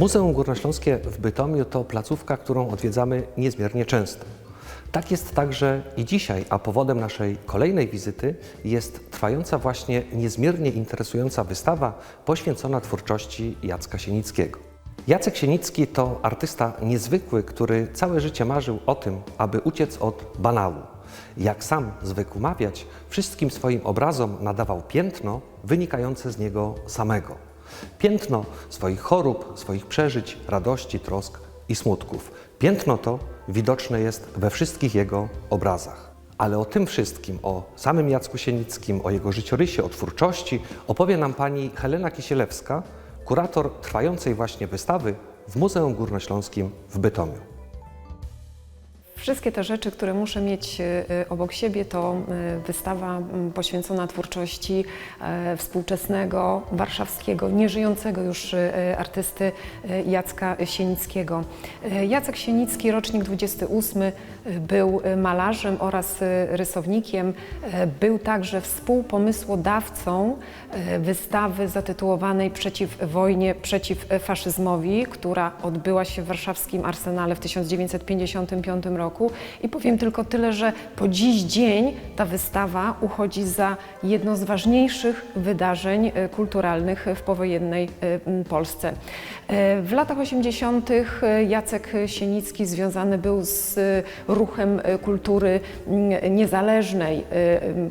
Muzeum Górnośląskie w Bytomiu to placówka, którą odwiedzamy niezmiernie często. Tak jest także i dzisiaj, a powodem naszej kolejnej wizyty jest trwająca właśnie niezmiernie interesująca wystawa poświęcona twórczości Jacka Sienickiego. Jacek Sienicki to artysta niezwykły, który całe życie marzył o tym, aby uciec od banału. Jak sam zwykł mawiać, wszystkim swoim obrazom nadawał piętno wynikające z niego samego. Piętno swoich chorób, swoich przeżyć, radości, trosk i smutków. Piętno to widoczne jest we wszystkich jego obrazach. Ale o tym wszystkim, o samym Jacku Sienickim, o jego życiorysie, o twórczości opowie nam pani Helena Kisielewska, kurator trwającej właśnie wystawy w Muzeum Górnośląskim w Bytomiu. Wszystkie te rzeczy, które muszę mieć e, obok siebie, to e, wystawa poświęcona twórczości e, współczesnego, warszawskiego, nieżyjącego już artysty Jacka Sienickiego. Jacek Sienicki, rocznik 28, e, był malarzem oraz rysownikiem. Był także współpomysłodawcą wystawy zatytułowanej Przeciw wojnie, przeciw faszyzmowi, która odbyła się w warszawskim Arsenale w 1955 roku. I powiem tylko tyle, że po dziś dzień ta wystawa uchodzi za jedno z ważniejszych wydarzeń e, kulturalnych w powojennej e, Polsce. E, W latach 80. Jacek Sienicki związany był z ruchem kultury niezależnej.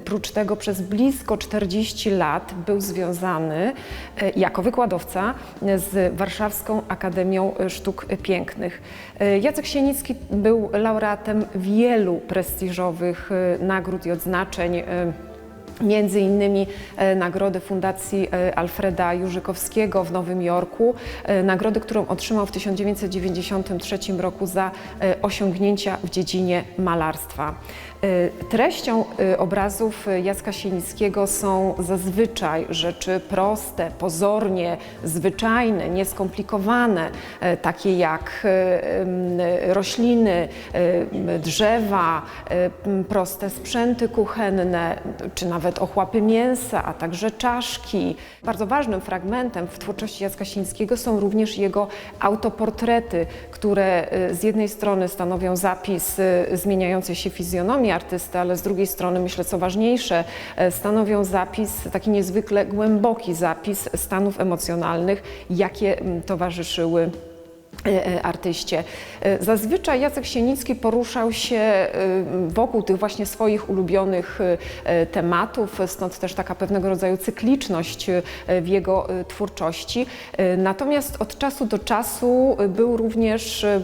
Prócz tego przez blisko 40 lat był związany jako wykładowca z Warszawską Akademią Sztuk Pięknych. Jacek Sienicki był laureatem wielu prestiżowych e, nagród i odznaczeń. Między innymi e, nagrody Fundacji e, Alfreda Jurzykowskiego w Nowym Jorku, e, nagrody, którą otrzymał w 1993 roku za osiągnięcia w dziedzinie malarstwa. Treścią obrazów Jacka Sienickiego są zazwyczaj rzeczy proste, pozornie zwyczajne, nieskomplikowane, takie jak rośliny, drzewa, proste sprzęty kuchenne, czy nawet ochłapy mięsa, a także czaszki. Bardzo ważnym fragmentem w twórczości Jacka Sienickiego są również jego autoportrety, które e, z jednej strony stanowią zapis e, zmieniającej się fizjonomii artysty, ale z drugiej strony, myślę co ważniejsze, e, stanowią zapis, taki niezwykle głęboki zapis stanów emocjonalnych, jakie m, towarzyszyły artyście. E, Zazwyczaj Jacek Sienicki poruszał się e, wokół tych właśnie swoich ulubionych e, tematów, stąd też taka pewnego rodzaju cykliczność e, w jego e, twórczości. E, Natomiast od czasu do czasu e, był również e,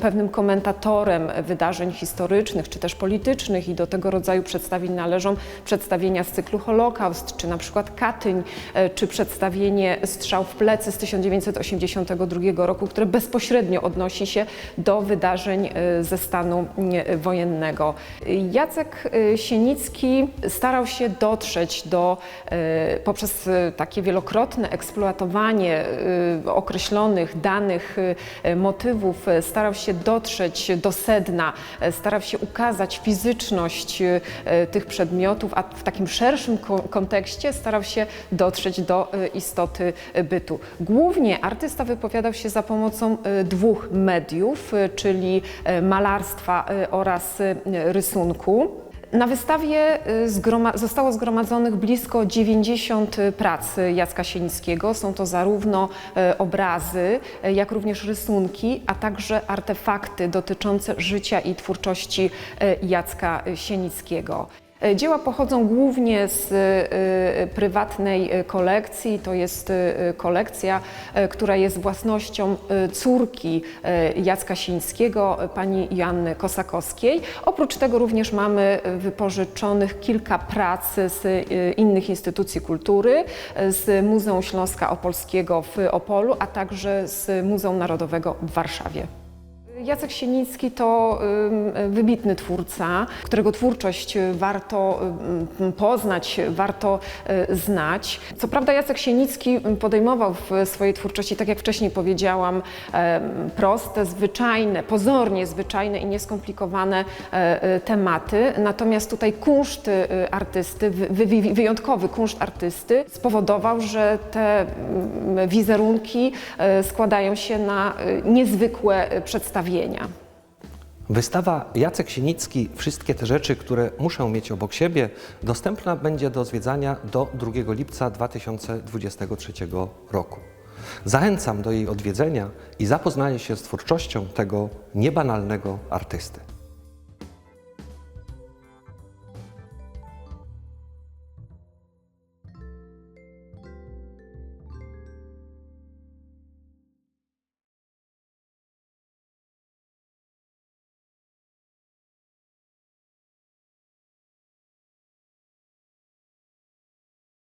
pewnym komentatorem wydarzeń historycznych czy też politycznych i do tego rodzaju przedstawień należą przedstawienia z cyklu Holokaust, czy na przykład Katyń, e, czy przedstawienie Strzał w plecy z 1982 roku, które bezpośrednio odnosi się do wydarzeń e, ze stanu e, wojennego. Jacek e, Sienicki starał się dotrzeć do, poprzez takie wielokrotne eksploatowanie określonych danych motywów, starał się dotrzeć do sedna, starał się ukazać fizyczność tych przedmiotów, a w takim szerszym ko- kontekście starał się dotrzeć do istoty bytu. Głównie artysta wypowiadał się za pomocą dwóch mediów, e, czyli e, malarstwa e, oraz e, rysunku. Na wystawie zostało zgromadzonych blisko 90 prac Jacka Sienickiego. Są to zarówno e, obrazy, e, jak również rysunki, a także artefakty dotyczące życia i twórczości e, Jacka Sienickiego. E, Dzieła pochodzą głównie z e, prywatnej e, kolekcji. To jest kolekcja, która jest własnością córki Jacka Sińskiego, pani Joanny Kosakowskiej. Oprócz tego również mamy wypożyczonych kilka prac z innych instytucji kultury, z Muzeum Śląska Opolskiego w Opolu, a także z Muzeum Narodowego w Warszawie. Jacek Sienicki to wybitny twórca, którego twórczość warto ym, poznać, warto y, znać. Co prawda Jacek Sienicki podejmował w swojej twórczości, tak jak wcześniej powiedziałam, proste, zwyczajne, pozornie zwyczajne i nieskomplikowane e, e, tematy. Natomiast tutaj kunszt y, artysty, wy- wy- wyjątkowy kunszt artysty spowodował, że te wizerunki e, składają się na niezwykłe e, Wystawa Jacek Sienicki, wszystkie te rzeczy, które muszę mieć obok siebie, dostępna będzie do zwiedzania do 2 lipca 2023 roku. Zachęcam do jej odwiedzenia i zapoznania się z twórczością tego niebanalnego artysty.